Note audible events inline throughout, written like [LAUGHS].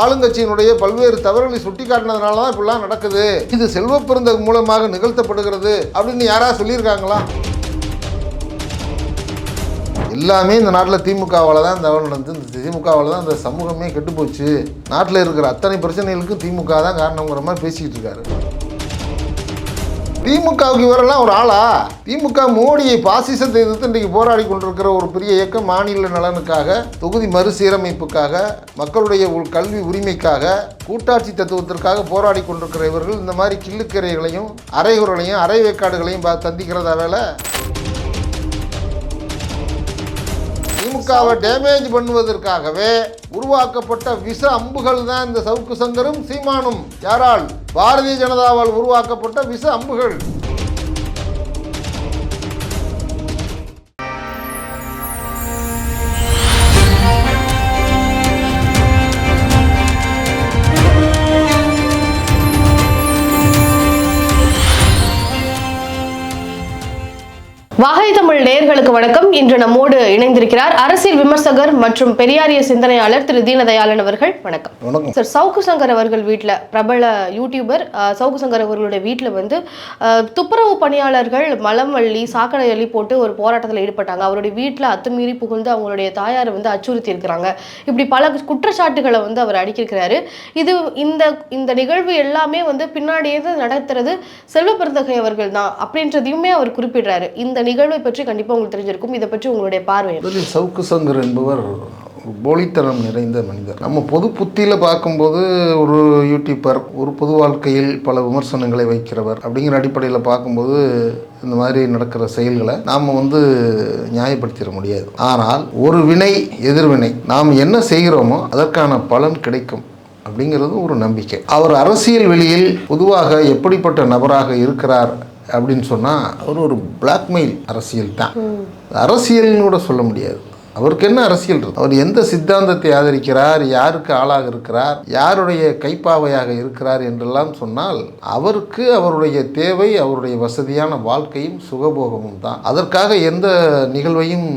ஆளுங்கட்சியினுடைய பல்வேறு தவறுகளை சுட்டி காட்டினதுனால தான் இப்படிலாம் நடக்குது. இது செல்வ மூலமாக நிகழ்த்தப்படுகிறது அப்படின்னு யாராவது சொல்லியிருக்காங்களா? எல்லாமே இந்த நாட்டில் திமுகவால் தான் இந்த தவறு நடந்து இந்த திமுகவால் தான் இந்த சமூகமே கெட்டுப்போச்சு நாட்டில் இருக்கிற அத்தனை பிரச்சனைகளுக்கும் திமுக தான் காரணங்கிற மாதிரி பேசிக்கிட்டு இருக்காரு. திமுகவுக்கு இவரெல்லாம் ஒரு ஆளா? திமுக மோடியை பாசிசத்தை எதிர்த்து இன்றைக்கு போராடி கொண்டிருக்கிற ஒரு பெரிய இயக்கம் மாநில நலனுக்காக தொகுதி மறுசீரமைப்புக்காக மக்களுடைய உள் கல்வி உரிமைக்காக கூட்டாட்சி தத்துவத்திற்காக போராடி கொண்டிருக்கிற இவர்கள் இந்த மாதிரி கிள்ளுக்கரைகளையும் அரைகுறளையும் அரை வேக்காடுகளையும் பா- தந்திக்கிறதா வேலை திமுகவை டேமேஜ் பண்ணுவதற்காகவே உருவாக்கப்பட்ட விஷ அம்புகள் தான் இந்த சவுக்கு சங்கரும் சீமானும். யாரால்? பாரதிய ஜனதாவால் உருவாக்கப்பட்ட விஷ அம்புகள். வாகை தமிழ் நேயர்களுக்கு வணக்கம். இன்று நம்மோடு இணைந்திருக்கிறார் அரசியல் விமர்சகர் மற்றும் பெரியாரிய சிந்தனையாளர் திரு தீனதயாளன் அவர்கள். வணக்கம். வணக்கம். சார் சவுக்கு சங்கர் அவர்கள் வீட்டில் பிரபல யூடியூபர் சவுக்கு சங்கர் அவர்களுடைய வீட்டில் வந்து துப்புரவு பணியாளர்கள் மலம் அள்ளி சாக்கடை அள்ளி போட்டு ஒரு போராட்டத்தில் ஈடுபட்டாங்க. அவருடைய வீட்டில் அத்துமீறி புகுந்து அவங்களுடைய தாயாரை வந்து அச்சுறுத்தி இருக்கிறாங்க இப்படி பல குற்றச்சாட்டுகளை வந்து அவர் அடிக்கிறாரு இது இந்த இந்த நிகழ்வு எல்லாமே வந்து பின்னாடியே நடத்துறது செல்வ பெருந்தகை அவர்கள் தான் அப்படின்றதையுமே அவர் குறிப்பிடுறாரு. இந்த நிகழ்வை பற்றி கண்டிப்பாக உங்களுக்கு தெரிஞ்சிருக்கும். இதை பற்றி உங்களுடைய பார்வை முதலில் சவுக்கு சங்கர் என்பவர் ஒரு போலித்தனம் நிறைந்த மனிதர். நம்ம பொது புத்தியில் பார்க்கும்போது ஒரு யூடியூபர் ஒரு பொது வாழ்க்கையில் பல விமர்சனங்களை வைக்கிறவர் அப்படிங்கிற அடிப்படையில் பார்க்கும்போது இந்த மாதிரி நடக்கிற செயல்களை நாம் வந்து நியாயப்படுத்திட முடியாது. ஆனால் ஒரு வினை எதிர்வினை நாம் என்ன செய்கிறோமோ அதற்கான பலன் கிடைக்கும் அப்படிங்கிறது ஒரு நம்பிக்கை. அவர் அரசியல் வெளியில் பொதுவாக எப்படிப்பட்ட நபராக இருக்கிறார் அப்படின்னு சொன்னால் அவர் ஒரு பிளாக்மெயில் அரசியல் தான். அரசியல்னு கூட சொல்ல முடியாது. அவருக்கு என்ன அரசியல் இருக்கு? அவர் எந்த சித்தாந்தத்தை ஆதரிக்கிறார்? யாருக்கு ஆளாக இருக்கிறார்? யாருடைய கைப்பாவையாக இருக்கிறார் என்றெல்லாம் சொன்னால் அவருக்கு அவருடைய தேவை அவருடைய வசதியான வாழ்க்கையும் சுகபோகமும் தான். அதற்காக எந்த நிகழ்வையும்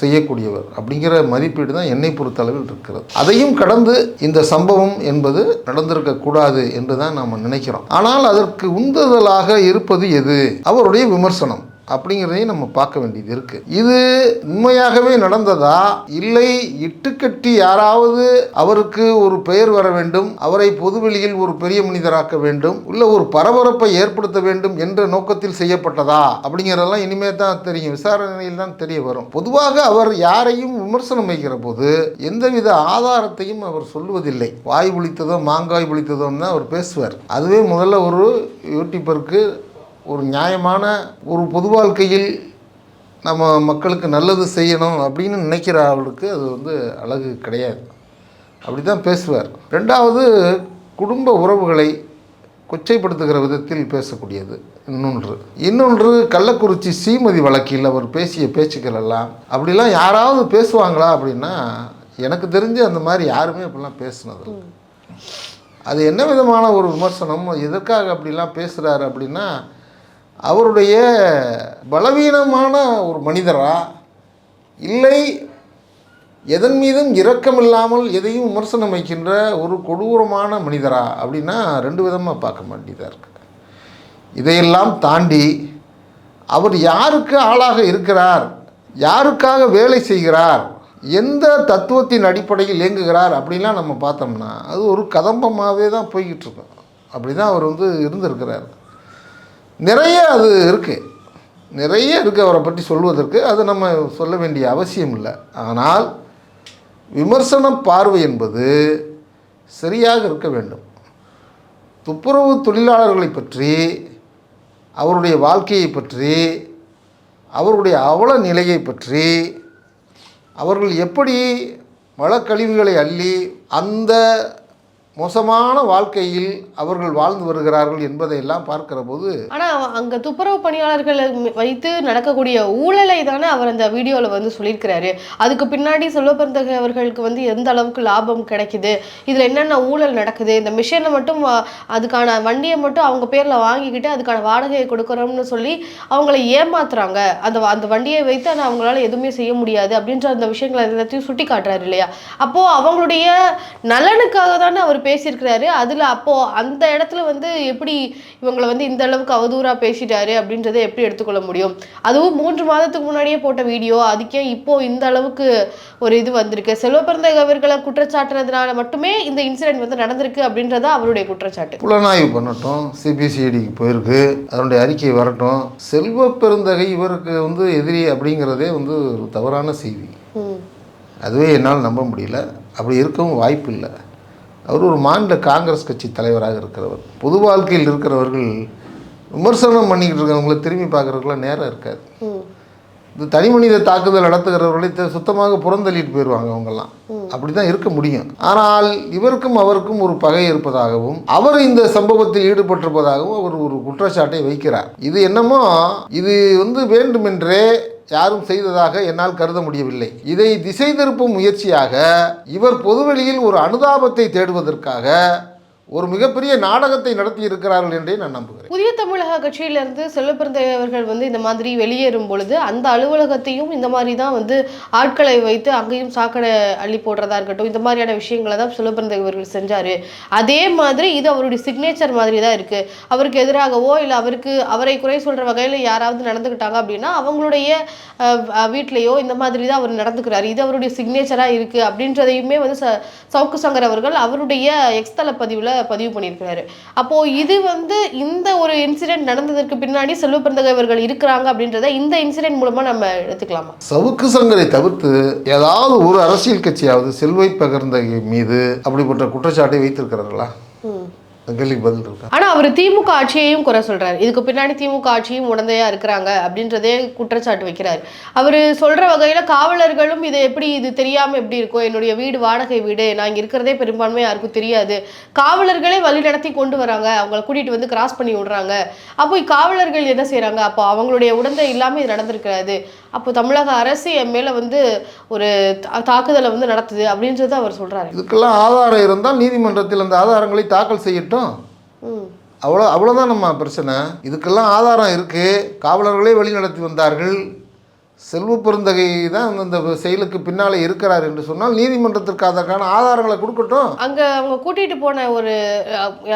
செய்யக்கூடியவர் அப்படிங்கிற மதிப்பீடு தான் என்னை பொறுத்தளவில் இருக்கிறது. அதையும் கடந்து இந்த சம்பவம் என்பது நடந்திருக்க கூடாது என்று தான் நாம் நினைக்கிறோம். ஆனால் அதற்கு உந்துதலாக இருப்பது எது? அவருடைய விமர்சனம். அப்படிங்கிறதையும் நம்ம பார்க்க வேண்டியது இருக்குது இது உண்மையாகவே நடந்ததா? இல்லை இட்டுக்கட்டி யாராவது அவருக்கு ஒரு பெயர் வர வேண்டும் அவரை பொதுவெளியில் ஒரு பெரிய மனிதராக்க வேண்டும் இல்லை ஒரு பரபரப்பை ஏற்படுத்த வேண்டும் என்ற நோக்கத்தில் செய்யப்பட்டதா? அப்படிங்கிறதெல்லாம் இனிமே தான் தெரியும். விசாரணையில் தான் தெரிய வரும். பொதுவாக அவர் யாரையும் விமர்சனம் வைக்கிற போது எந்தவித ஆதாரத்தையும் அவர் சொல்லுவதில்லை. வாய் புளித்ததோ மாங்காய் புளித்ததோன்னு தான் அவர் பேசுவார். அதுவே முதல்ல ஒரு யூடியூபருக்கு ஒரு நியாயமான ஒரு பொது வாழ்க்கையில் நம்ம மக்களுக்கு நல்லது செய்யணும் அப்படின்னு நினைக்கிற அவளுக்கு அது வந்து அழகு கிடையாது. அப்படி தான் பேசுவார். ரெண்டாவது குடும்ப உறவுகளை கொச்சைப்படுத்துகிற விதத்தில் பேசக்கூடியது. இன்னொன்று இன்னொன்று கள்ளக்குறிச்சி சீமதி வழக்கில் அவர் பேசிய பேச்சுக்கள் எல்லாம் அப்படிலாம் யாராவது பேசுவாங்களா அப்படின்னா எனக்கு தெரிஞ்சு அந்த மாதிரி யாருமே அப்படிலாம் பேசுனது அது என்ன விதமான ஒரு விமர்சனம் எதற்காக அப்படிலாம் பேசுகிறாரு அப்படின்னா அவருடைய பலவீனமான ஒரு மனிதரா? இல்லை எதன் மீதும் இரக்கமில்லாமல் எதையும் விமர்சனம் வைக்கின்ற ஒரு கொடூரமான மனிதரா? அப்படின்னா ரெண்டு விதமாக பார்க்க வேண்டியதாக இருக்கு. இதையெல்லாம் தாண்டி அவர் யாருக்கு ஆளாக இருக்கிறார்? யாருக்காக வேலை செய்கிறார்? எந்த தத்துவத்தின் அடிப்படையில் இயங்குகிறார்? அப்படின்லாம் நம்ம பார்த்தோம்னா அது ஒரு கதம்பமாகவே தான் போய்கிட்டு இருக்கோம். அப்படி தான் அவர் வந்து இருந்திருக்கிறார். நிறைய அது இருக்குது நிறைய இருக்குது அவரை பற்றி சொல்வதற்கு. அது நம்ம சொல்ல வேண்டிய அவசியம் இல்லை. ஆனால் விமர்சன பார்வை என்பது சரியாக இருக்க வேண்டும். துப்புரவு தொழிலாளர்களை பற்றி அவருடைய வாழ்க்கையை பற்றி அவருடைய அவல நிலையை பற்றி அவர்கள் எப்படி வளக்கழிவுகளை அள்ளி அந்த மோசமான வாழ்க்கையில் அவர்கள் வாழ்ந்து வருகிறார்கள் என்பதையெல்லாம் பார்க்கிற போது ஆனால் அங்கே துப்புரவு பணியாளர்களை வைத்து நடக்கக்கூடிய ஊழலை தானே அவர் அந்த வீடியோவில் வந்து சொல்லியிருக்கிறாரு. அதுக்கு பின்னாடி செல்வபந்தகை அவர்களுக்கு வந்து எந்த அளவுக்கு லாபம் கிடைக்குது? இதில் என்னென்ன ஊழல் நடக்குது? இந்த மிஷினை மட்டும் வா- அதுக்கான வண்டியை மட்டும் அவங்க பேரில் வாங்கிக்கிட்டு அதுக்கான வாடகையை கொடுக்குறோம்னு சொல்லி அவங்கள ஏமாத்துறாங்க. அந்த வ- அந்த வண்டியை வைத்து ஆனால் அவங்களால எதுவுமே செய்ய முடியாது அப்படின்ற அந்த விஷயங்களை எல்லாத்தையும் சுட்டி காட்டுறாரு இல்லையா? அப்போது அவங்களுடைய நலனுக்காக தானே அவர் பேசியிருக்கிறாரு. அதுல அப்போ அந்த இடத்துல வந்து எப்படி இவங்களை வந்து இந்த அளவுக்கு அவதூறா பேசிட்டாரு அப்படின்றத எப்படி எடுத்துக்கொள்ள முடியும்? அதுவும் மூன்று மாதத்துக்கு முன்னாடியே போட்ட வீடியோ. அதுக்கே இப்போ இந்த அளவுக்கு ஒரு இது வந்திருக்கு? செல்வப்பிறந்த அவர்களை குற்றச்சாட்டுறதுனால மட்டுமே இந்த இன்சிடென்ட் வந்து நடந்திருக்கு அப்படின்றத அவருடைய குற்றச்சாட்டு. புலனாய்வு பண்ணட்டும் சிபிசிஐடிக்கு போயிருக்கு. அதனுடைய அறிக்கை வரட்டும். செல்வ பெருந்தகை இவருக்கு வந்து எதிரி அப்படிங்கிறதே வந்து ஒரு தவறான செய்தி. அதுவே என்னால் நம்ப முடியல. அப்படி இருக்கவும் வாய்ப்பு இல்லை அவர் ஒரு மாநில காங்கிரஸ் கட்சி தலைவராக இருக்கிறவர். பொது வாழ்க்கையில் இருக்கிறவர்கள் விமர்சனம் பண்ணிக்கிட்டு இருக்கிறவங்கள திரும்பி பார்க்குறதுக்குலாம் நேரம் இருக்காது. இந்த தனி மனித தாக்குதல் நடத்துகிறவர்களை த- சுத்தமாக புறந்தள்ளிட்டு போயிடுவாங்க அவங்கெல்லாம். அப்படி தான் இருக்க முடியும். ஆனால் இவருக்கும் அவருக்கும் ஒரு பகை இருப்பதாகவும் அவர் இந்த சம்பவத்தில் ஈடுபட்டிருப்பதாகவும் அவர் ஒரு குற்றச்சாட்டை வைக்கிறார். இது என்னமோ இது வந்து வேண்டுமென்றே யாரும் செய்ததாக என்னால் கருத முடியவில்லை. இதை திசை திருப்பும் முயற்சியாக இவர் பொதுவெளியில் ஒரு அனுதாபத்தை தேடுவதற்காக ஒரு மிகப்பெரிய நாடகத்தை நடத்தி இருக்கிறார்கள் என்றே நான் நம்புகிறேன். புதிய தமிழக கட்சியிலிருந்து செல்வப்பிறந்தை அவர்கள் வந்து இந்த மாதிரி வெளியேறும் பொழுது அந்த அலுவலகத்தையும் இந்த மாதிரி தான் வந்து ஆட்களை வைத்து அங்கேயும் சாக்கடை அள்ளி போடுறதா இருக்கட்டும் இந்த மாதிரியான விஷயங்களை தான் செல்வப்பிறந்தை அவர்கள் அதே மாதிரி இது அவருடைய சிக்னேச்சர் மாதிரி தான் இருக்கு. அவருக்கு எதிராகவோ இல்லை அவருக்கு அவரை குறை சொல்ற வகையில் யாராவது நடந்துக்கிட்டாங்க அப்படின்னா அவங்களுடைய வீட்லேயோ இந்த மாதிரி தான் அவர் நடந்துக்கிறாரு. இது அவருடைய சிக்னேச்சராக இருக்கு அப்படின்றதையுமே வந்து ச சவுக்கு சங்கர் அவர்கள் அவருடைய எக்ஸ்தல பதிவில் பதிவு பண்ணியிருக்கிறாரு. அப்போ இது வந்து இந்த ஒரு இன்சிடென்ட் நடந்ததற்கு பின்னாடி செல்வப்பிறந்தகை இவர்கள் இருக்கிறாங்க அப்படின்றத இந்த இன்சிடென்ட் மூலமா நம்ம எடுத்துக்கலாமா? சவுக்கு சங்கரை தவிர்த்து ஏதாவது ஒரு அரசியல் கட்சியாவது செல்வை பகிர்ந்த மீது அப்படிப்பட்ட குற்றச்சாட்டை வைத்திருக்கிறார்களா? கேள்விக்கு பதில் இருக்கா? ஆனா அவர் திமுக ஆட்சியையும் குறை சொல்றாரு. இதுக்கு பின்னாடி திமுக ஆட்சியும் உடந்தையா இருக்கிறாங்க அப்படின்றதே குற்றச்சாட்டு வைக்கிறாரு. அவர் சொல்ற வகையில காவலர்களும் இது எப்படி இது தெரியாமல் எப்படி இருக்கும் என்னுடைய வீடு வாடகை வீடு நான் இங்கே இருக்கிறதே பெரும்பான்மை யாருக்கும் தெரியாது. காவலர்களே வழி நடத்தி கொண்டு வராங்க. அவங்கள கூட்டிகிட்டு வந்து கிராஸ் பண்ணி விடுறாங்க. அப்போ காவலர்கள் என்ன செய்கிறாங்க அப்போ அவங்களுடைய உடந்தை இல்லாமல் இது நடந்திருக்கிறாரு அப்போ தமிழக அரசு என் மேல வந்து ஒரு தாக்குதலை வந்து நடத்துது அப்படின்றத அவர் சொல்றாரு. இதுக்கெல்லாம் ஆதாரம் இருந்தால் நீதிமன்றத்தில் அந்த ஆதாரங்களை தாக்கல் செய்யட்டும். அவ்வளோ அவ்வளோதான் நம்ம பிரச்சனை. இதுக்கெல்லாம் ஆதாரம் இருக்குது காவலர்களே வழி நடத்தி வந்தார்கள். செல்வ பெருந்தகை தான் அந்த செயலுக்கு பின்னாலே இருக்கிறார் என்று சொன்னால் நீதிமன்றத்திற்கு அதற்கான ஆதாரங்களை கொடுக்கட்டும். அங்க அவங்க கூட்டிட்டு போன ஒரு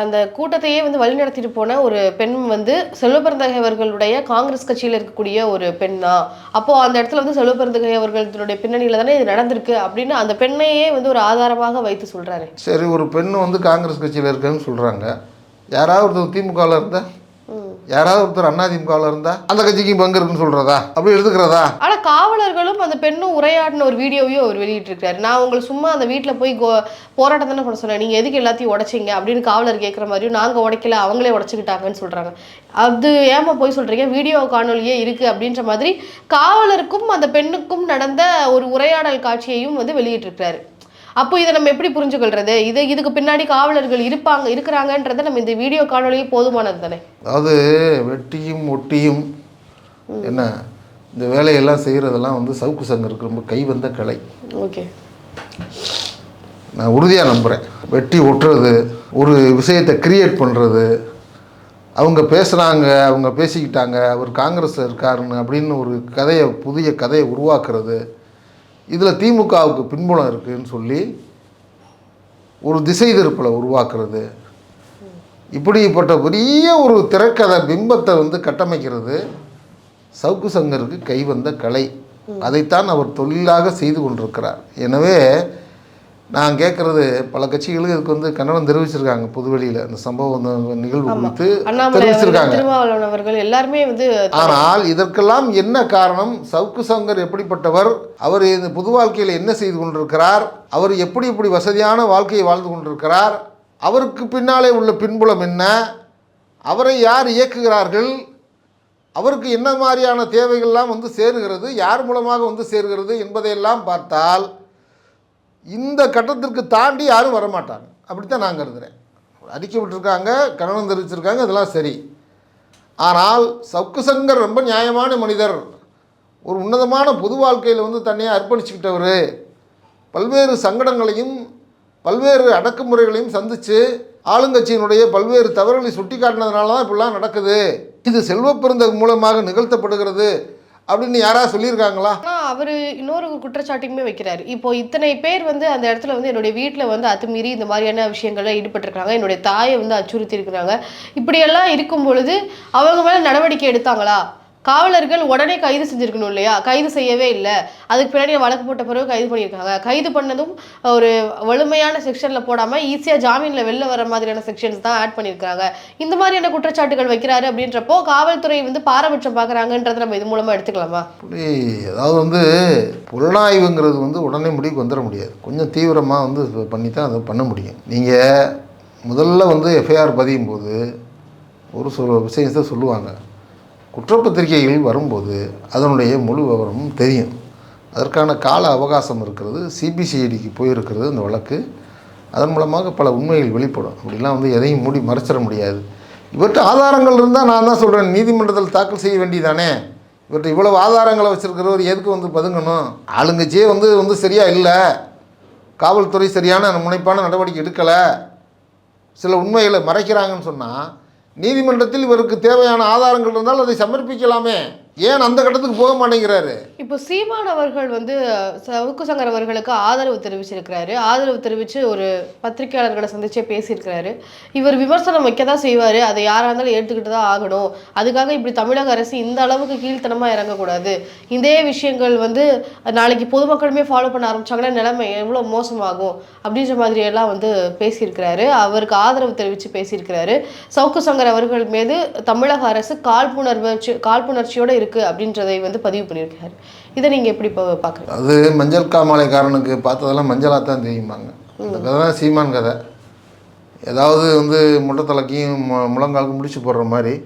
அந்த கூட்டத்தையே வந்து வழிநடத்திட்டு போன ஒரு பெண் வந்து செல்வபிறந்தகை அவர்களுடைய காங்கிரஸ் கட்சியில இருக்கக்கூடிய ஒரு பெண் தான் அப்போ அந்த இடத்துல வந்து செல்வபிறந்தகை அவர்களுடைய பின்னணியில தானே இது நடந்திருக்கு அப்படின்னு அந்த பெண்ணையே வந்து ஒரு ஆதாரமாக வைத்து சொல்றாரு. சரி ஒரு பெண் வந்து காங்கிரஸ் கட்சியில் இருக்கேன்னு சொல்கிறாங்க யாராவது ஒருத்தர் திமுகவில் இருந்தா? ம். யாராவது ஒருத்தர் அதிமுகவில் இருந்தா அந்த கட்சிக்கு பங்கு இருக்குன்னு சொல்கிறதா அப்படி எடுத்துக்கிறதா? ஆனா காவலர்களும் அந்த பெண்ணும் உரையாடின ஒரு வீடியோவையும் அவர் வெளியிட்டிருக்காரு. நான் உங்களுக்கு சும்மா அந்த வீட்டில் போய் கோ போராட்டம் தானே பண்ண சொன்னேன். நீங்க எதுக்கு எல்லாத்தையும் உடைச்சீங்க? அப்படின்னு காவலர் கேட்குற மாதிரியும் நாங்க உடைக்கல அவங்களே உடைச்சுக்கிட்டாங்கன்னு சொல்றாங்க. அது ஏமா போய் சொல்றீங்க? வீடியோ காணொலியே இருக்கு அப்படின்ற மாதிரி காவலருக்கும் அந்த பெண்ணுக்கும் நடந்த ஒரு உரையாடல் காட்சியையும் வந்து வெளியிட்டிருக்காரு அப்போ இதை நம்ம எப்படி புரிஞ்சுக்கொள்றது இது இதுக்கு பின்னாடி காவலர்கள் இருப்பாங்க இருக்கிறாங்கன்றதை நம்ம இந்த வீடியோ காணொலியே போதுமானது தானே? அதாவது வெட்டியும் ஒட்டியும் என்ன இந்த வேலையெல்லாம் செய்கிறதெல்லாம் வந்து சவுக்கு சங்கருக்கு ரொம்ப கை வந்த கலை. ஓகே. நான் உறுதியாக நம்புகிறேன் வெட்டி ஒட்டுறது ஒரு விஷயத்தை கிரியேட் பண்ணுறது அவங்க பேசுகிறாங்க அவங்க பேசிக்கிட்டாங்க அவர் காங்கிரஸில் இருக்காருன்னு அப்படின்னு ஒரு கதையை புதிய கதையை உருவாக்குறது இதில் திமுகவுக்கு பின்புலம் இருக்குதுன்னு சொல்லி ஒரு திசை திருப்பலை உருவாக்குறது. இப்படிப்பட்ட பெரிய ஒரு திரைக்கதை பிம்பத்தை வந்து கட்டமைக்கிறது சவுக்கு சங்கருக்கு கைவந்த கலை. அதைத்தான் அவர் தொழிலாக செய்து கொண்டிருக்கிறார். எனவே நான் கேட்குறது பல கட்சிகளுக்கு இதுக்கு வந்து கண்டனம் தெரிவிச்சிருக்காங்க. பொதுவெளியில் அந்த சம்பவம் நிகழ்வு குறித்து தெரிவிச்சிருக்காங்க. எல்லாருமே வந்து ஆனால் இதற்கெல்லாம் என்ன காரணம்? சவுக்கு சங்கர் எப்படிப்பட்டவர்? அவர் இந்த பொது வாழ்க்கையில் என்ன செய்து கொண்டிருக்கிறார்? அவர் எப்படி இப்படி வசதியான வாழ்க்கையை வாழ்ந்து கொண்டிருக்கிறார்? அவருக்கு பின்னாலே உள்ள பின்புலம் என்ன? அவரை யார் இயக்குகிறார்கள்? அவருக்கு என்ன மாதிரியான தேவைகள்லாம் வந்து சேருகிறது? யார் மூலமாக வந்து சேருகிறது? என்பதையெல்லாம் பார்த்தால் இந்த கட்டத்திற்கு தாண்டி யாரும் வரமாட்டாங்க. அப்படித்தான் நான் கருதுகிறேன் அறிக்கை விட்டுருக்காங்க கண்டனம் தெரிவிச்சிருக்காங்க இதெல்லாம் சரி. ஆனால் சவுக்கு சங்கர் ரொம்ப நியாயமான மனிதர். ஒரு உன்னதமான பொது வாழ்க்கையில் வந்து தன்னையே அர்ப்பணிச்சுக்கிட்டவர். பல்வேறு சங்கடங்களையும் பல்வேறு அடக்குமுறைகளையும் சந்தித்து ஆளுங்கட்சியினுடைய பல்வேறு தவறுகளை சுட்டி காட்டினதுனால தான் இப்படிலாம் நடக்குது. இது செல்வப்பெருந்தகு மூலமாக நிகழ்த்தப்படுகிறது. அப்படின்னு யாராவது சொல்லியிருக்காங்களா? ஆனா அவரு இன்னொரு குற்றச்சாட்டுமே வைக்கிறாரு. இப்போ இத்தனை பேர் வந்து அந்த இடத்துல வந்து என்னுடைய வீட்டில் வந்து அத்துமீறி இந்த மாதிரியான விஷயங்கள்ல ஈடுபட்டிருக்காங்க என்னுடைய தாயை வந்து அச்சுறுத்தி இருக்கிறாங்க இப்படியெல்லாம் இருக்கும் பொழுது அவங்க மேல நடவடிக்கை எடுத்தாங்களா? காவலர்கள் உடனே கைது செஞ்சிருக்கணும் இல்லையா? கைது செய்யவே இல்லை. அதுக்கு பின்னாடி வழக்கு போட்ட பிறகு கைது பண்ணியிருக்காங்க. கைது பண்ணதும் ஒரு வலிமையான செக்ஷனில் போடாமல் ஈஸியாக ஜாமீனில் வெளில வர மாதிரியான செக்ஷன்ஸ் தான் ஆட் பண்ணியிருக்காங்க. இந்த மாதிரியான குற்றச்சாட்டுகள் வைக்கிறாரு அப்படின்றப்போ காவல்துறை வந்து பாரபட்சம் பார்க்குறாங்கன்றத நம்ம இது மூலமாக எடுத்துக்கலாமா? அதாவது வந்து புலனாய்வுங்கிறது வந்து உடனே முடிவுக்கு வந்துட முடியாது. கொஞ்சம் தீவிரமாக வந்து பண்ணி தான் அதை பண்ண முடியும். நீங்கள் முதல்ல வந்து எஃப்ஐஆர் பதியும் போது ஒரு சொல் விஷயத்தை சொல்லுவாங்க. குற்றப்பத்திரிகைகள் வரும்போது அதனுடைய முழு விவரமும் தெரியும். அதற்கான கால அவகாசம் இருக்கிறது சிபிசிஐடிக்கு போயிருக்கிறது இந்த வழக்கு. அதன் மூலமாக பல உண்மைகள் வெளிப்படும். அப்படிலாம் வந்து எதையும் மூடி மறைச்சிட முடியாது. இவர்கிட்ட ஆதாரங்கள் இருந்தால் நான் தான் சொல்கிறேன் நீதிமன்றத்தில் தாக்கல் செய்ய வேண்டியதானே? இவர்கிட்ட இவ்வளவு ஆதாரங்களை வச்சுருக்கிறவர் எதுக்கு வந்து பதுங்கணும்? ஆளுங்கட்சியே வந்து வந்து சரியாக இல்லை. காவல்துறை சரியான முனைப்பான நடவடிக்கை எடுக்கலை. சில உண்மைகளை மறைக்கிறாங்கன்னு சொன்னால் நீதிமன்றத்தில் இவருக்கு தேவையான ஆதாரங்கள் இருந்தால் அதை சமர்ப்பிக்கலாமே. ஏன் அந்த கட்டத்துக்கு போக மாட்டேங்கிறாரு? இப்போ சீமான் அவர்கள் வந்து சவுக்கு சங்கர் அவர்களுக்கு ஆதரவு தெரிவிச்சிருக்கிறாரு. ஆதரவு தெரிவித்து ஒரு பத்திரிகையாளர்களை சந்திச்சே பேசியிருக்கிறாரு. இவர் விமர்சனம் வைக்க தான் செய்வார். அதை யாராக இருந்தாலும் எடுத்துக்கிட்டு தான் ஆகணும். அதுக்காக இப்படி தமிழக அரசு இந்த அளவுக்கு கீழ்த்தனமாக இறங்கக்கூடாது. இதே விஷயங்கள் வந்து நாளைக்கு பொதுமக்களுமே ஃபாலோ பண்ண ஆரம்பிச்சாங்கன்னா நிலைமை எவ்வளோ மோசமாகும் அப்படின்ற மாதிரி எல்லாம் வந்து பேசியிருக்கிறாரு. அவருக்கு ஆதரவு தெரிவித்து பேசியிருக்கிறாரு. சவுக்கு சங்கர் அவர்கள் மீது தமிழக அரசு காழ்ப்புணர்வு காழ்ப்புணர்ச்சியோட இருக்கு அப்படின்றதை வந்து பதிவு பண்ணியிருக்காரு. இதை நீங்க எப்படி இப்போ பார்க்குறீங்க? அது மஞ்சள் காமாலைக்காரனுக்கு பார்த்ததெல்லாம் மஞ்சளாக தான் தெரியுமாங்க. இந்த கதை தான் சீமான் கதை. ஏதாவது வந்து முட்டத்தலைக்கையும் மு- முழங்காலுக்கும் முடிச்சு போடுற மாதிரி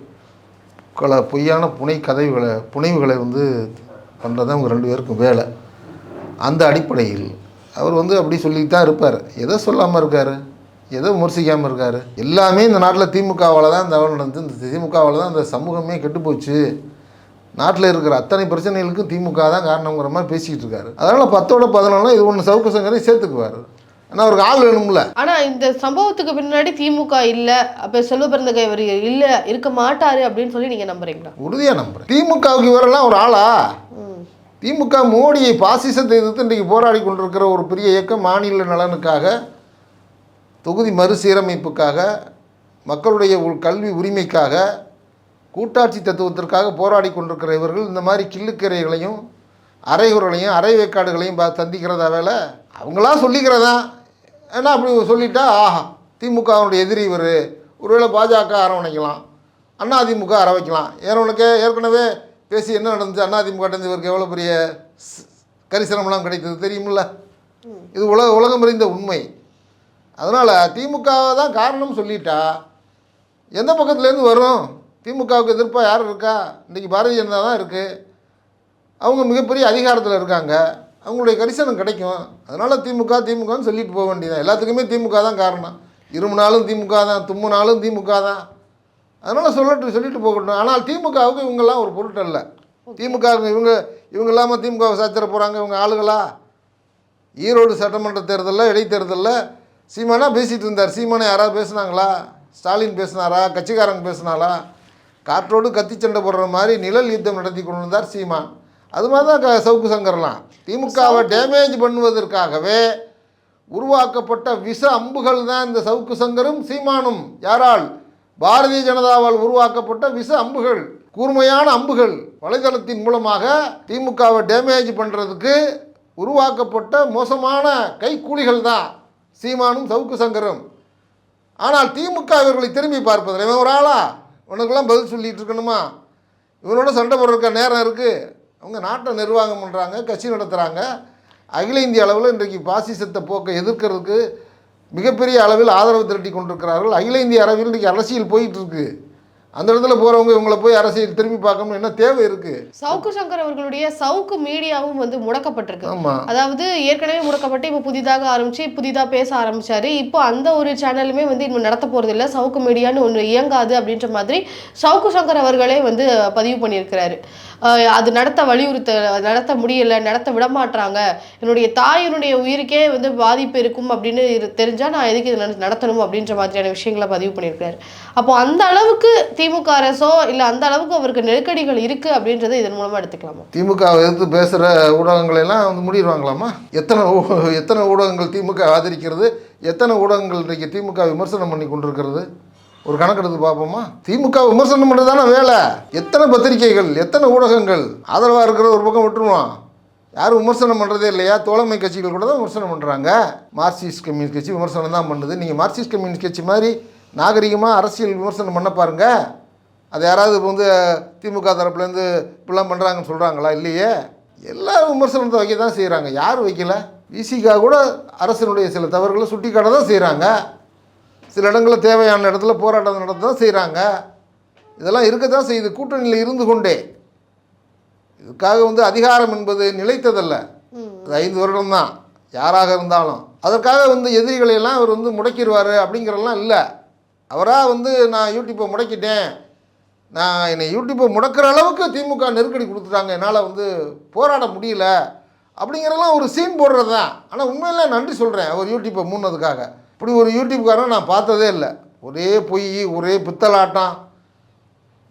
பல பொய்யான புனை கதைகளை புனைவுகளை வந்து பண்ணுறது அவங்க ரெண்டு பேருக்கும் வேலை. அந்த அடிப்படையில் அவர் வந்து அப்படி சொல்லிட்டு தான் இருப்பார். எதை சொல்லாமல் இருக்கார்? எதை விமர்சிக்காமல் இருக்கார்? எல்லாமே இந்த நாட்டில் திமுகவால் தான் இந்த நடந்து இந்த திமுகவால் தான் இந்த சமூகமே கெட்டுப்போச்சு. நாட்டில் இருக்கிற அத்தனை பிரச்சனைகளுக்கும் திமுக தான் காரணங்கிற மாதிரி பேசிக்கிட்டு இருக்காரு. அதனால் பத்தோட பதினொன்று இது ஒன்று சவுக்கு சங்கரையும் சேர்த்துக்குவார். ஆனால் அவருக்கு ஆள் வேணும்ல. ஆனா இந்த சம்பவத்துக்கு பின்னாடி திமுக இல்ல அப்ப செல்வ பிறந்தகை அவர் இல்ல இருக்க மாட்டாரு அப்படின்னு சொல்லி நீங்க நம்புறீங்களா? உறுதியாக நம்புகிறேன் திமுகவுக்கு இவரெல்லாம் ஒரு ஆளா. திமுக மோடியை பாசிசத்தை எதிர்த்து இன்றைக்கு போராடி கொண்டிருக்கிற ஒரு பெரிய இயக்கம் மாநில நலனுக்காக தொகுதி மறுசீரமைப்புக்காக மக்களுடைய கல்வி உரிமைக்காக கூட்டாட்சி தத்துவத்திற்காக போராடி கொண்டிருக்கிற இவர்கள் இந்த மாதிரி கிள்ளுக்கரைகளையும் அரைகுறளையும் அரை வேக்காடுகளையும் பா சந்திக்கிறதா வேலை? அவங்களா சொல்லிக்கிறதா? ஏன்னா அப்படி சொல்லிட்டா ஆஹா திமுகவுடைய எதிரி இவர். ஒருவேளை பாஜக அரவணைக்கலாம் அண்ணா அதிமுக அற வைக்கலாம். ஏறவனுக்கு ஏற்கனவே பேசி என்ன நடந்துச்சு? அண்ணா திமுக இவருக்கு எவ்வளோ பெரிய கரிசனம்லாம் கிடைத்தது தெரியுமில்ல? இது உலக உலகம் அறிந்த உண்மை. அதனால் திமுக தான் காரணம் சொல்லிட்டா எந்த பக்கத்துலேருந்து வரும்? திமுகவுக்கு எதிர்ப்பாக யார் இருக்கா? இன்றைக்கி பாரதிய ஜனதா தான் இருக்குது அவங்க மிகப்பெரிய அதிகாரத்தில் இருக்காங்க. அவங்களுடைய கரிசனம் கிடைக்கும். அதனால் திமுக திமுகன்னு சொல்லிட்டு போக வேண்டியதான் எல்லாத்துக்குமே திமுக தான் காரணம். இருமுனாலும் திமுக தான் தும்முனாலும் திமுக தான். அதனால் சொல்லட்டு சொல்லிட்டு போகட்டும். ஆனால் திமுகவுக்கு இவங்கெல்லாம் ஒரு பொருட்டு இல்லை திமுக இவங்க இவங்க இல்லாமல் திமுகவை சாத்திர போகிறாங்க இவங்க ஆளுகளா? ஈரோடு சட்டமன்ற தேர்தலில் இடைத்தேர்தலில் சீமானா பேசிகிட்டு இருந்தார். சீமானை யாராவது பேசுனாங்களா? ஸ்டாலின் பேசினாரா? கட்சிக்காரங்க பேசினாலா காற்றோடு கத்தி சண்டை போடுற மாதிரி நிழல் யுத்தம் நடத்தி கொண்டு இருந்தார் சீமான். அது மாதிரி தான் க- சவுக்கு சங்கர்லாம். திமுகவை டேமேஜ் பண்ணுவதற்காகவே உருவாக்கப்பட்ட விஷ அம்புகள் தான் இந்த சவுக்கு சங்கரும் சீமானும். யாரால்? பாரதிய ஜனதாவால் உருவாக்கப்பட்ட விஷ அம்புகள். கூர்மையான அம்புகள். வலைதளத்தின் மூலமாக திமுகவை டேமேஜ் பண்ணுறதுக்கு உருவாக்கப்பட்ட மோசமான கைக்கூலிகள் தான் சீமானும் சவுக்கு சங்கரும். ஆனால் திமுக இவர்களை திரும்பி பார்ப்பதில்லை. ஒரு ஆளா? உனக்கெல்லாம் பதில் சொல்லிகிட்டு இருக்கணுமா? இவனோட சண்டை போடுறக்க நேரம் இருக்குது அவங்க நாட்டை நிர்வாகம் பண்ணுறாங்க கட்சி நடத்துகிறாங்க அகில இந்திய அளவில் இன்றைக்கு பாசிசத்தை போக்கை எதிர்க்கிறதுக்கு மிகப்பெரிய அளவில் ஆதரவு திரட்டி கொண்டிருக்கிறார்கள். அகில இந்திய அளவில் இன்றைக்கு அரசியல் போயிட்டுருக்கு அந்த இடத்துல போகிறவங்க இவங்கள போய் அரசியல் திரும்பி பார்க்கணும் என்ன தேவை இருக்குது சவுக்கு சங்கர் அவர்களுடைய சவுக்கு மீடியாவும் வந்து முடக்கப்பட்டிருக்கு. ஆமாம் அதாவது ஏற்கனவே முடக்கப்பட்டு இப்போ புதிதாக ஆரம்பிச்சு புதிதாக பேச ஆரம்பிச்சாரு. இப்போ அந்த ஒரு சேனலுமே வந்து இன்னும் நடத்த போறது இல்ல. சவுக்கு மீடியான்னு ஒன்று இயங்காது அப்படின்ற மாதிரி சவுக்கு சங்கர் அவர்களே வந்து பதிவு பண்ணியிருக்கிறாரு. அது நடத்த வலியுறுத்த நடத்த முடியல நடத்த விடமாட்டுறாங்க என்னுடைய தாயினுடைய உயிருக்கே வந்து பாதிப்பு இருக்கும் அப்படின்னு தெரிஞ்சால் நான் எதுக்கு இதை நடத்தணும் அப்படின்ற மாதிரியான விஷயங்களை பதிவு பண்ணியிருக்காரு அப்போ அந்த அளவுக்கு திமுக அரசோ இல்லை அந்த அளவுக்கு அவருக்கு நெருக்கடிகள் இருக்குது அப்படின்றத இதன் மூலமாக எடுத்துக்கலாமா? திமுக எதிர்த்து பேசுகிற ஊடகங்களை எல்லாம் வந்து முடிவாங்களாமா எத்தனை எத்தனை ஊடகங்கள் திமுக ஆதரிக்கிறது? எத்தனை ஊடகங்கள் இன்றைக்கு திமுக விமர்சனம் பண்ணி கொண்டிருக்கிறது ஒரு கணக்கெடுத்து பார்ப்போமா? திமுக விமர்சனம் பண்ணுறது தானே வேலை. எத்தனை பத்திரிகைகள் எத்தனை ஊடகங்கள் ஆதரவாக இருக்கிற ஒரு பக்கம் விட்டுருவோம். யாரும் விமர்சனம் பண்ணுறதே இல்லையா? தோழமை கட்சிகள் கூட தான் விமர்சனம் பண்ணுறாங்க மார்க்சிஸ்ட் கம்யூனிஸ்ட் கட்சி விமர்சனம் தான் பண்ணுது. நீங்கள் மார்க்சிஸ்ட் கம்யூனிஸ்ட் கட்சி மாதிரி நாகரிகமாக அரசியல் விமர்சனம் பண்ண பாருங்க. அது யாராவது இப்போ வந்து திமுக தரப்புலேருந்து இப்படிலாம் பண்ணுறாங்கன்னு சொல்கிறாங்களா இல்லையே. எல்லா விமர்சனத்தை வைக்க தான் செய்கிறாங்க யார் வைக்கல. விசிகா கூட அரசினுடைய சில தவறுகளை சுட்டி காட்ட தான் செய்கிறாங்க சில இடங்களில் தேவையான இடத்துல போராட்டம் நடத்த தான் செய்கிறாங்க இதெல்லாம் இருக்க தான் செய்யுது. கூட்டணியில் இருந்து கொண்டே. இதுக்காக வந்து அதிகாரம் என்பது நிலைத்ததல்ல. அது ஐந்து வருடம் தான் யாராக இருந்தாலும். அதற்காக வந்து எதிரிகளையெல்லாம் அவர் வந்து முடக்கிடுவார் அப்படிங்கிறதெல்லாம் இல்லை. அவராக வந்து நான் யூடியூப்பை முடக்கிட்டேன். நான் என்னை யூடியூப்பை முடக்கிற அளவுக்கு திமுக நெருக்கடி கொடுத்துட்டாங்க. என்னால் வந்து போராட முடியல. அப்படிங்கிறதெல்லாம் ஒரு சீன் போடுறது தான் ஆனால் உண்மையில நன்றி சொல்கிறேன் அவர் யூடியூப்பை மூணதுக்காக இப்படி ஒரு யூடியூப்காரன் நான் பார்த்ததே இல்லை. ஒரே பொய் ஒரே பித்தலாட்டம்.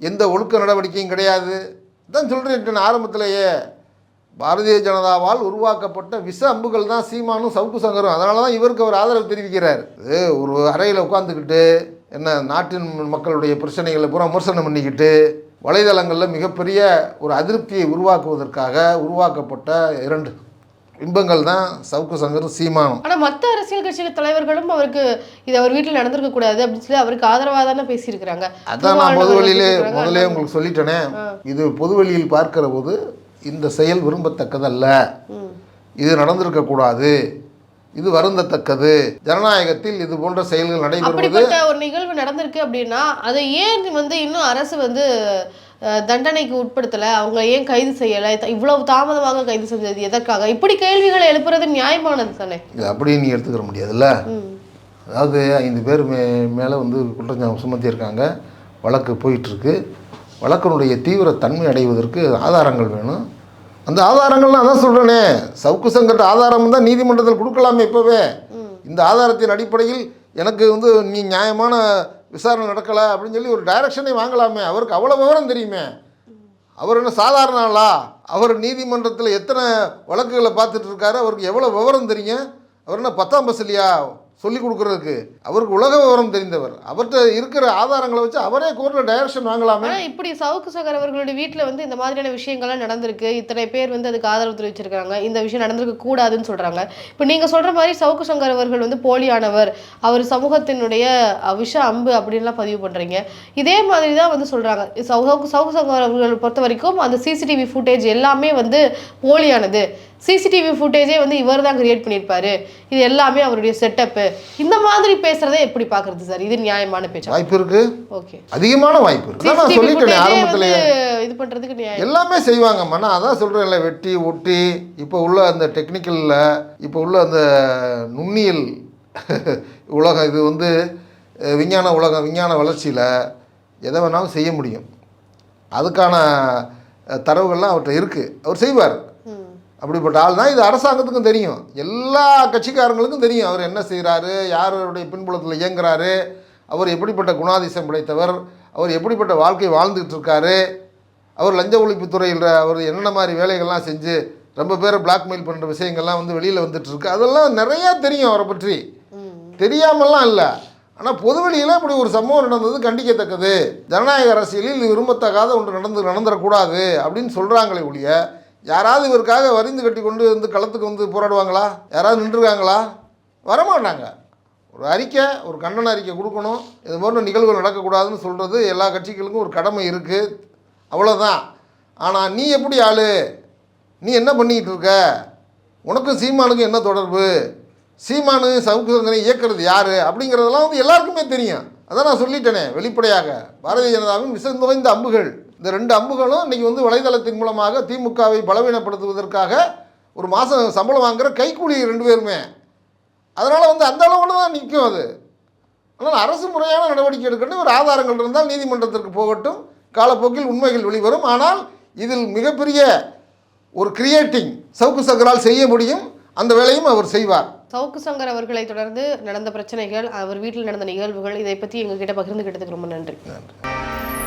எந்த ஒழுக்க நடவடிக்கையும் கிடையாது. தான் சொல்கிறேன் ஆரம்பத்திலேயே. பாரதிய ஜனதாவால் உருவாக்கப்பட்ட விஷ அம்புகள் தான் சீமானும் சவுக்கு சங்கரும். அதனால தான் இவருக்கு அவர் ஆதரவு தெரிவிக்கிறார். இது ஒரு அறையில் உட்காந்துக்கிட்டு என்ன நாட்டின் மக்களுடைய பிரச்சனைகளை பூரா விமர்சனம் பண்ணிக்கிட்டு வலைதளங்களில் மிகப்பெரிய ஒரு அதிருப்தியை உருவாக்குவதற்காக உருவாக்கப்பட்ட இரண்டு பிம்பங்கள் தான் சவுக்கு சங்கரும் சீமானும். ஆனா மத்த அரசியல் கட்சி தலைவர்களும் அவருக்கு இது அவர் வீட்டில் நடந்திருக்க கூடாது அப்படின்னு சொல்லி அவருக்கு ஆதரவா தானே பேசியிருக்கிறாங்க. அதான் நான் பொதுவெளியிலே. முதலே உங்களுக்கு சொல்லிட்டேனே இது பொதுவெளியில் பார்க்கிற போது இந்த செயல் விரும்பத்தக்கதல்ல. இது நடந்திருக்கக்கூடாது இது வருந்தத்தக்கது. ஜனநாயகத்தில் இது போன்ற செயல்கள் நடைபெறுவது ஒரு நிகழ்வு நடந்திருக்கு அப்படின்னா அதை ஏன் வந்து இன்னும் அரசு வந்து தண்டனைக்கு உட்படுத்தல. அவங்க ஏன் கைது செய்யல? இவ்வளவு தாமதமாக கைது செஞ்சது எதற்காக? இப்படி கேள்விகளை எழுப்புறது நியாயமானது தானே? இது அப்படியே நீ எடுத்துக்கிற முடியாதுல்ல. அதாவது ஐந்து பேர் மே மேலே வந்து குற்றச்சாட்டு சுமத்தியிருக்காங்க. வழக்கு போயிட்டுருக்கு. வழக்கினுடைய தீவிர தன்மை அடைவதற்கு ஆதாரங்கள் வேணும். அந்த ஆதாரங்கள்லாம் அதான் சொல்கிறேனே சவுக்கு சங்கட்ட ஆதாரம் தான் நீதிமன்றத்தில் கொடுக்கலாமே இப்போவே. இந்த ஆதாரத்தின் அடிப்படையில் எனக்கு வந்து நீ நியாயமான விசாரணை நடக்கலை அப்படின்னு சொல்லி ஒரு டைரக்ஷனை வாங்கலாமே. அவருக்கு அவ்வளோ விவரம் தெரியுமே. அவர் என்ன சாதாரண ஆளா? அவர் நீதிமன்றத்தில் எத்தனை வழக்குகளை பார்த்துட்டு இருக்காரு? அவருக்கு எவ்வளோ விவரம் தெரியும்? அவர் என்ன பத்தாம் பஸ் இல்லையா? சொல்லி கொடுக்குறதுக்கு. அவருக்கு உலக விவரம் தெரிந்தவர். அவர்கிட்ட இருக்கிற ஆதாரங்களை வச்சு அவரே கோர்ட்டில் டைரக்ஷன் வாங்கலாமே. இப்படி சவுக்கு சகர் அவர்களுடைய வீட்டில் வந்து இந்த மாதிரியான விஷயங்கள்லாம் நடந்திருக்கு. இத்தனை பேர் வந்து அதுக்கு ஆதரவு தெரிவிச்சிருக்காங்க. இந்த விஷயம் நடந்திருக்க கூடாதுன்னு சொல்றாங்க. இப்போ நீங்க சொல்ற மாதிரி சவுக்கு சங்கர் அவர்கள் வந்து போலியானவர். அவர் சமூகத்தினுடைய விஷ அம்பு அப்படின்லாம் பதிவு பண்றீங்க. இதே மாதிரி தான் வந்து சொல்றாங்க. சவுக்கு சவுக்கு சங்கர் அவர்கள் பொறுத்த வரைக்கும் அந்த சிசிடிவி ஃபுட்டேஜ் எல்லாமே வந்து போலியானது. சிசிடிவி ஃபுட்டேஜே வந்து இவர் தான் கிரியேட் பண்ணியிருப்பாரு. இது எல்லாமே அவருடைய செட்டப்பு இந்த மாதிரி பேசுறதை எப்படி பார்க்கறது சார் இது நியாயமான பேச்சா? வாய்ப்பு இருக்கு. ஓகே அதிகமான வாய்ப்பு இருக்கு. நான் சொல்லிட்டேனே ஆரம்பத்திலேயே. இது பண்றதுக்கு நியாயம். எல்லாமே செய்வாங்கம்மா. நான் அதான் சொல்கிறேன்ல வெட்டி ஒட்டி இப்போ உள்ள அந்த டெக்னிக்கலில் இப்போ உள்ள அந்த நுண்ணியல் [LAUGHS] உலகம் இது வந்து விஞ்ஞான உலகம் விஞ்ஞான வளர்ச்சியில் எதை வேணாலும் செய்ய முடியும். அதுக்கான தரவுகள்லாம் அவர்கிட்ட இருக்குது அவர் செய்வார். அப்படிப்பட்ட ஆள் தான் இது அரசாங்கத்துக்கும் தெரியும். எல்லா கட்சிக்காரங்களுக்கும் தெரியும். அவர் என்ன செய்கிறாரு யாருடைய பின்புலத்தில் இயங்குறாரு? அவர் எப்படிப்பட்ட குணாதிசயம் படைத்தவர்? அவர் எப்படிப்பட்ட வாழ்க்கை வாழ்ந்துகிட்டு இருக்காரு? அவர் லஞ்ச ஒழிப்புத்துறையில் அவர் என்னென்ன மாதிரி வேலைகள்லாம் செஞ்சு ரொம்ப பேரை பிளாக்மெயில் பண்ணுற விஷயங்கள்லாம் வந்து வெளியில் வந்துட்டு இருக்கு. அதெல்லாம் நிறையா தெரியும் அவரை பற்றி. ம். தெரியாமலாம் இல்லை. ஆனால் பொதுவெளியில் இப்படி ஒரு சம்பவம் நடந்தது கண்டிக்கத்தக்கது. ஜனநாயக அரசியலில் இது விரும்பத்தகாத ஒன்று நடந்து நடந்துடக்கூடாது அப்படின்னு சொல்கிறாங்களே ஒழிய யாராவது இவருக்காக வரிந்து கட்டி கொண்டு வந்து களத்துக்கு வந்து போராடுவாங்களா? யாராவது நின்றுருக்காங்களா? வரமாட்டாங்க. ஒரு அறிக்கை ஒரு கண்டன அறிக்கை கொடுக்கணும். இது போன்ற நிகழ்வுகள் நடக்கக்கூடாதுன்னு சொல்கிறது எல்லா கட்சிகளுக்கும் ஒரு கடமை இருக்குது அவ்வளோதான் ஆனால் நீ எப்படி ஆள்? நீ என்ன பண்ணிக்கிட்டு இருக்க? உனக்கும் சீமானுக்கும் என்ன தொடர்பு? சீமானு சவுக்கு சங்கரை இயக்கிறது யார்? அப்படிங்கிறதெல்லாம் வந்து எல்லாருக்குமே தெரியும். அதான் நான் சொல்லிட்டேனே வெளிப்படையாக. பாரதிய ஜனதாவின் விசந்தோய்ந்த அம்புகள். இந்த ரெண்டு அம்புகளும் இன்னைக்கு வந்து வலைதளத்தின் மூலமாக திமுகவை பலவீனப்படுத்துவதற்காக ஒரு மாதம் சம்பளம் வாங்குற கைக்கூலி ரெண்டு பேருமே. அதனால் வந்து அந்த அளவில் தான் நிற்கும் அது. அதனால் அரசு முறையான நடவடிக்கை எடுக்கணும் ஒரு ஆதாரங்கள் இருந்தால் நீதிமன்றத்திற்கு போகட்டும். காலப்போக்கில் உண்மைகள் வெளிவரும். ஆனால் இதில் மிகப்பெரிய ஒரு கிரியேட்டிங் சவுக்கு சங்கரால் செய்ய முடியும். அந்த வேலையும் அவர் செய்வார். சவுக்கு சங்கர் அவர்களை தொடர்ந்து நடந்த பிரச்சனைகள் அவர் வீட்டில் நடந்த நிகழ்வுகள் இதை பற்றி எங்ககிட்ட பகிர்ந்துக்கிட்டதுக்கு ரொம்ப நன்றி. நன்றி.